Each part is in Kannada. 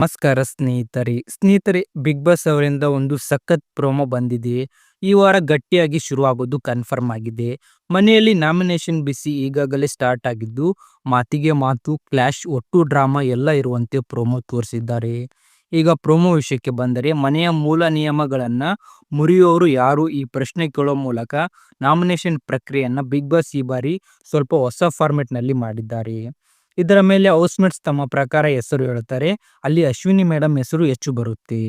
ನಮಸ್ಕಾರ ಸ್ನೇಹಿತರೆ. ಸ್ನೇಹಿತರೆ, ಬಿಗ್ ಬಾಸ್ ಅವರಿಂದ ಒಂದು ಸಖತ್ ಪ್ರೋಮೋ ಬಂದಿದೆ. ಈ ವಾರ ಗಟ್ಟಿಯಾಗಿ ಶುರುವಾಗೋದು ಕನ್ಫರ್ಮ್ ಆಗಿದೆ. ಮನೆಯಲ್ಲಿ ನಾಮಿನೇಷನ್ ಬಿಸಿ ಈಗಾಗಲೇ ಸ್ಟಾರ್ಟ್ ಆಗಿದ್ದು, ಮಾತಿಗೆ ಮಾತು, ಕ್ಲಾಶ್, ಒಟ್ಟು ಡ್ರಾಮಾ ಎಲ್ಲ ಇರುವಂತೆ ಪ್ರೋಮೋ ತೋರಿಸಿದ್ದಾರೆ. ಈಗ ಪ್ರೋಮೋ ವಿಷಯಕ್ಕೆ ಬಂದರೆ, ಮನೆಯ ಮೂಲ ನಿಯಮಗಳನ್ನ ಮುರಿಯೋರು ಯಾರು? ಈ ಪ್ರಶ್ನೆ ಕೇಳೋ ಮೂಲಕ ನಾಮಿನೇಷನ್ ಪ್ರಕ್ರಿಯೆಯನ್ನು ಬಿಗ್ ಬಾಸ್ ಈ ಬಾರಿ ಸ್ವಲ್ಪ ಹೊಸ ಫಾರ್ಮೆಟ್ನಲ್ಲಿ ಮಾಡಿದ್ದಾರೆ. ಇದರ ಮೇಲೆ ಹೌಸ್ಮೇಟ್ಸ್ ತಮ್ಮ ಪ್ರಕಾರ ಹೆಸರು ಹೇಳುತ್ತಾರೆ ಅಲ್ಲಿ ಅಶ್ವಿನಿ ಮೇಡಮ್ ಹೆಸರು ಹೆಚ್ಚು ಬರುತ್ತೆ.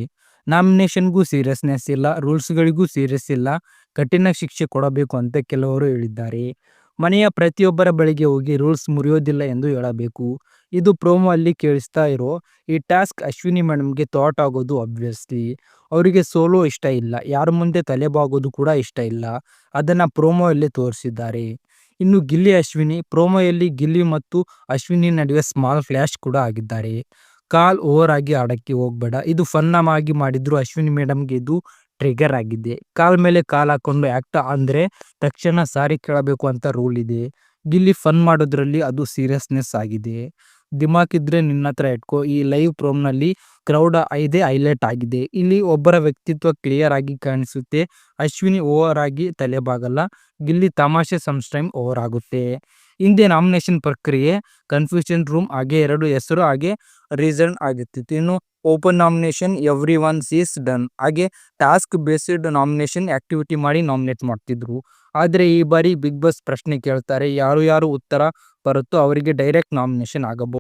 ನಾಮಿನೇಷನ್ಗೂ ಸೀರಿಯಸ್ನೆಸ್ ಇಲ್ಲ, ರೂಲ್ಸ್ಗಳಿಗೂ ಸೀರಿಯಸ್ ಇಲ್ಲ, ಕಠಿಣ ಶಿಕ್ಷೆ ಕೊಡಬೇಕು ಅಂತ ಕೆಲವರು ಹೇಳಿದ್ದಾರೆ. ಮನೆಯ ಪ್ರತಿಯೊಬ್ಬರ ಬಳಿಗೆ ಹೋಗಿ ರೂಲ್ಸ್ ಮುರಿಯೋದಿಲ್ಲ ಎಂದು ಹೇಳಬೇಕು. ಇದು ಪ್ರೋಮೋ ಅಲ್ಲಿ ಕೇಳಿಸ್ತಾ ಇರೋ ಈ ಟಾಸ್ಕ್ ಅಶ್ವಿನಿ ಮೇಡಮ್ಗೆ ಥಾಟ್ ಆಗೋದು ಅಬ್ವಿಯಸ್ಲಿ ಅವರಿಗೆ ಸೋಲೋ ಇಷ್ಟ ಇಲ್ಲ, ಯಾರ ಮುಂದೆ ತಲೆಬಾಗೋದು ಕೂಡ ಇಷ್ಟ ಇಲ್ಲ. ಅದನ್ನು ಪ್ರೋಮೋ ಅಲ್ಲಿ ತೋರಿಸಿದ್ದಾರೆ. ಇನ್ನು ಗಿಲ್ಲಿ ಅಶ್ವಿನಿ, ಪ್ರೋಮೋಯಲ್ಲಿ ಗಿಲ್ಲಿ ಮತ್ತು ಅಶ್ವಿನಿ ನಡುವೆ ಸ್ಮಾಲ್ ಫ್ಲ್ಯಾಶ್ ಕೂಡ ಆಗಿದ್ದಾರೆ. ಕಾಲ್ ಓವರ್ ಆಗಿ ಆಡಕ್ಕೆ ಹೋಗ್ಬೇಡ. ಇದು ಫನ್ ಆಗಿ ಮಾಡಿದ್ರು ಅಶ್ವಿನಿ ಮೇಡಮ್ಗೆ ಇದು ಟ್ರಿಗರ್ ಆಗಿದೆ. ಕಾಲ್ ಮೇಲೆ ಕಾಲ್ ಹಾಕೊಂಡು ಆಕ್ಟ್ ಅಂದ್ರೆ ತಕ್ಷಣ ಸಾರಿ ಕೇಳಬೇಕು ಅಂತ ರೂಲ್ ಇದೆ. ಗಿಲ್ಲಿ ಫನ್ ಮಾಡೋದ್ರಲ್ಲಿ ಅದು ಸೀರಿಯಸ್ನೆಸ್ ಆಗಿದೆ. ದಿಮಾಕ್ ಇದ್ರೆ ನಿನ್ನ ಹತ್ರ ಇಟ್ಕೋ. ಈ ಲೈವ್ ಪ್ರೋಮ್ನಲ್ಲಿ ಕ್ರೌಡ್ ಇದೇ ಹೈಲೈಟ್ ಆಗಿದೆ. ಇಲ್ಲಿ ಒಬ್ಬರ ವ್ಯಕ್ತಿತ್ವ ಕ್ಲಿಯರ್ ಆಗಿ ಕಾಣಿಸುತ್ತೆ. ಅಶ್ವಿನಿ ಓವರ್ ಆಗಿ ತಲೆಬಾಗಲ್ಲ. ಗಿಲ್ಲಿ ತಮಾಷೆ ಸಮ್ಸ್ ಟೈಮ್ ಓವರ್ ಆಗುತ್ತೆ. ಹಿಂದೆ ನಾಮಿನೇಷನ್ ಪ್ರಕ್ರಿಯೆ ಕನ್ಫ್ಯೂಷನ್ ರೂಮ್ ಹಾಗೆ ಎರಡು ಹೆಸರು, ಹಾಗೆ ರೀಸನ್ ಆಗಿರ್ತಿತ್ತು. ಇನ್ನು open nomination every one season ಹಾಗೆ ಟಾಸ್ಕ್ ಬೇಸ್ಡ್ ನಾಮಿನೇಷನ್ ಆಕ್ಟಿವಿಟಿ ಮಾಡಿ ನಾಮಿನೇಟ್ ಮಾಡ್ತಿದ್ರು. ಆದರೆ ಈ ಬಾರಿ ಬಿಗ್ ಬಾಸ್ ಪ್ರಶ್ನೆ ಕೇಳ್ತಾರೆ, ಯಾರು ಯಾರು ಉತ್ತರ ಬರುತ್ತೋ ಅವರಿಗೆ ಡೈರೆಕ್ಟ್ ನಾಮಿನೇಷನ್ ಆಗಬಹುದು